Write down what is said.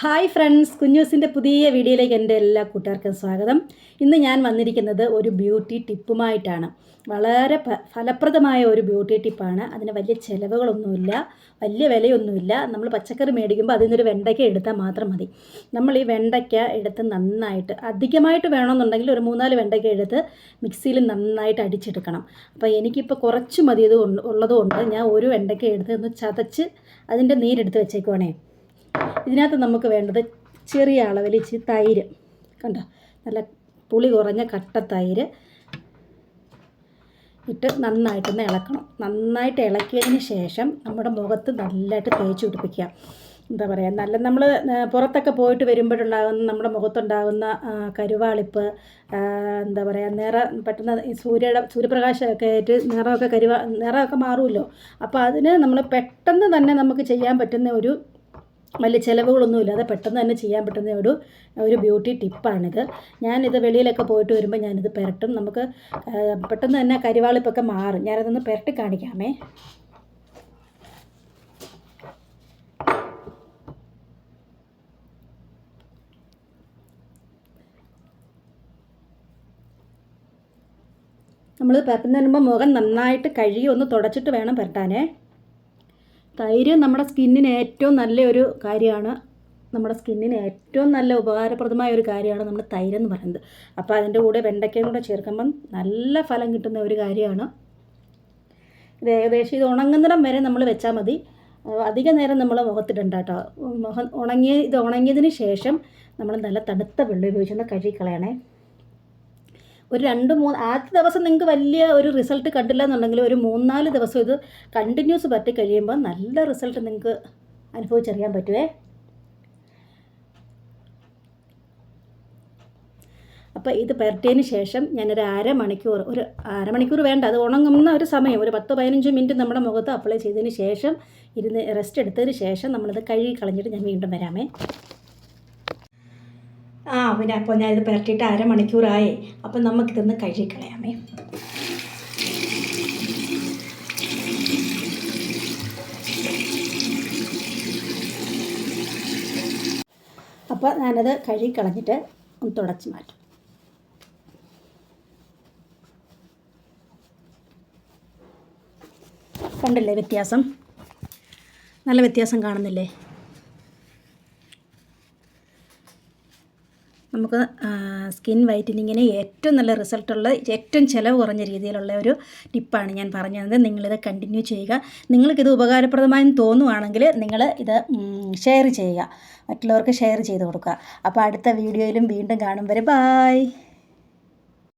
Hi friends കുഞ്ഞൂസിന്റെ പുതിയ വീഡിയോയിലേക്ക് എന്റെ എല്ലാ കൂട്ടുകാർക്കും സ്വാഗതം. ഇന്ന് ഞാൻ വന്നിരിക്കുന്നത് ഒരു ബ്യൂട്ടി ടിപ്പുമായിട്ടാണ്. വളരെ ഫലപ്രദമായ ഒരു ബ്യൂട്ടി ടിപ്പാണ്. അതിന് വലിയ ചിലവുകളൊന്നുമില്ല വലിയ വിലയൊന്നുമില്ല. നമ്മൾ പച്ചക്കറി മേടിക്കുമ്പോൾ അതിൽ നിന്നൊരു വെണ്ടയ്ക്ക എടുത്താൽ മാത്രം മതി. നമ്മൾ ഈ വെണ്ടയ്ക്ക എടുത്ത് നന്നായിട്ട് അധികമായിട്ട് വേണമെന്നുണ്ടെങ്കിൽ ഒരു മൂന്നാൽ വെണ്ടയ്ക്ക എടുത്ത് മിക്സിയിൽ നന്നായിട്ട് അടിച്ചെടുക്കണം. അപ്പോൾ എനിക്കിപ്പോൾ കുറച്ച് മതിയത് ഉള്ളതുകൊണ്ട് ഞാൻ ഒരു വെണ്ടയ്ക്ക എടുത്ത് ഒന്ന് ചതച്ച് അതിന്റെ നീരെടുത്ത് വെച്ചേക്കുവാണേ. ഇതിനകത്ത് നമുക്ക് വേണ്ടത് ചെറിയ അളവിൽ ഇച്ചിരി തൈര്. കണ്ടോ? നല്ല പുളി കുറഞ്ഞ കട്ട തൈര് ഇട്ട് നന്നായിട്ടൊന്ന് ഇളക്കണം. നന്നായിട്ട് ഇളക്കിയതിന് ശേഷം നമ്മുടെ മുഖത്ത് നല്ലതായിട്ട് തേച്ച് പിടിപ്പിക്കുക. എന്താ പറയുക നല്ല നമ്മൾ പുറത്തൊക്കെ പോയിട്ട് വരുമ്പോഴുണ്ടാകുന്ന നമ്മുടെ മുഖത്തുണ്ടാകുന്ന കരുവാളിപ്പ് എന്താ പറയുക നിറം പെട്ടെന്ന് സൂര്യയുടെ സൂര്യപ്രകാശമൊക്കെ ആയിട്ട് നിറമൊക്കെ കരുവാ നിറമൊക്കെ മാറുമല്ലോ. അപ്പോൾ അതിന് നമ്മൾ പെട്ടെന്ന് തന്നെ നമുക്ക് ചെയ്യാൻ പറ്റുന്ന ഒരു വലിയ ചിലവുകളൊന്നും ഇല്ലാതെ പെട്ടെന്ന് തന്നെ ചെയ്യാൻ പറ്റുന്ന ഒരു ഒരു ബ്യൂട്ടി ടിപ്പാണിത്. ഞാനിത് വെളിയിലൊക്കെ പോയിട്ട് വരുമ്പോൾ ഞാനിത് പുരട്ടും. നമുക്ക് പെട്ടെന്ന് തന്നെ കരിവാളിപ്പൊക്കെ മാറും. ഞാനതൊന്ന് പുരട്ടി കാണിക്കാമേ. നമ്മൾ പുരട്ടുന്നതിന് മുമ്പ് മുഖം നന്നായിട്ട് കഴുകി ഒന്ന് തുടച്ചിട്ട് വേണം പുരട്ടാനേ. തൈര് നമ്മുടെ സ്കിന്നിന് ഏറ്റവും നല്ലൊരു കാര്യമാണ്. നമ്മുടെ സ്കിന്നിന് ഏറ്റവും നല്ല ഉപകാരപ്രദമായ ഒരു കാര്യമാണ് നമ്മുടെ തൈരെന്ന് പറയുന്നത്. അപ്പോൾ അതിന്റെ കൂടെ വെണ്ടയ്ക്കയും കൂടെ ചേർക്കുമ്പം നല്ല ഫലം കിട്ടുന്ന ഒരു കാര്യമാണ്. ഇത് ഏകദേശം ഇത് ഉണങ്ങുന്നിടം വരെ നമ്മൾ വെച്ചാൽ മതി. അധിക നേരം നമ്മൾ മുഖത്തിടണ്ട കേട്ടോ. മുഖം ഉണങ്ങിയ ഇത് ഉണങ്ങിയതിന് ശേഷം നമ്മൾ നല്ല തണുത്ത വെള്ളം ഉപയോഗിച്ചൊന്ന് കഴുകി കളയണേ. ഒരു രണ്ട് മൂന്ന് ആദ്യ ദിവസം നിങ്ങൾക്ക് വലിയ ഒരു റിസൾട്ട് കണ്ടില്ല എന്നുണ്ടെങ്കിൽ ഒരു മൂന്നാൽ ദിവസം ഇത് കണ്ടിന്യൂസ് പറ്റി കഴിയുമ്പോൾ നല്ല റിസൾട്ട് നിങ്ങൾക്ക് അനുഭവിച്ചറിയാൻ പറ്റുമേ അപ്പോൾ ഇത് പരട്ടിയതിന് ശേഷം ഞാനൊരു അരമണിക്കൂർ ഒരു അരമണിക്കൂർ വേണ്ട അത് ഉണങ്ങുന്ന ഒരു സമയം ഒരു പത്ത് പതിനഞ്ച് മിനിറ്റ് നമ്മുടെ മുഖത്ത് അപ്ലൈ ചെയ്തതിന് ശേഷം ഇരുന്ന് റെസ്റ്റ് എടുത്തതിന് ശേഷം നമ്മളിത് കഴുകി കളഞ്ഞിട്ട് ഞാൻ വീണ്ടും വരാമേ. ആ പിന്നെ അപ്പോൾ ഞാനിത് പുരട്ടിയിട്ട് അരമണിക്കൂറായി. അപ്പം നമുക്കിതൊന്ന് കഴുകിക്കളയാമേ. അപ്പോൾ ഞാനത് കഴുകിക്കളഞ്ഞിട്ട് ഒന്ന് തുടച്ച് മാറ്റും. കണ്ടില്ലേ വ്യത്യാസം? നല്ല വ്യത്യാസം കാണുന്നില്ലേ? നമുക്ക് സ്കിൻ വൈറ്റനിങ്ങിന് ഏറ്റവും നല്ല റിസൾട്ടുള്ള ഏറ്റവും ചിലവ് കുറഞ്ഞ രീതിയിലുള്ള ഒരു ടിപ്പാണ് ഞാൻ പറഞ്ഞത് നിങ്ങളിത് കണ്ടിന്യൂ ചെയ്യുക. നിങ്ങൾക്കിത് ഉപകാരപ്രദമായി തോന്നുവാണെങ്കിൽ നിങ്ങൾ ഇത് ഷെയർ ചെയ്യുക. മറ്റുള്ളവർക്ക് ഷെയർ ചെയ്ത് കൊടുക്കുക. അപ്പോൾ അടുത്ത വീഡിയോയിലും വീണ്ടും കാണും വരെ. ബായ്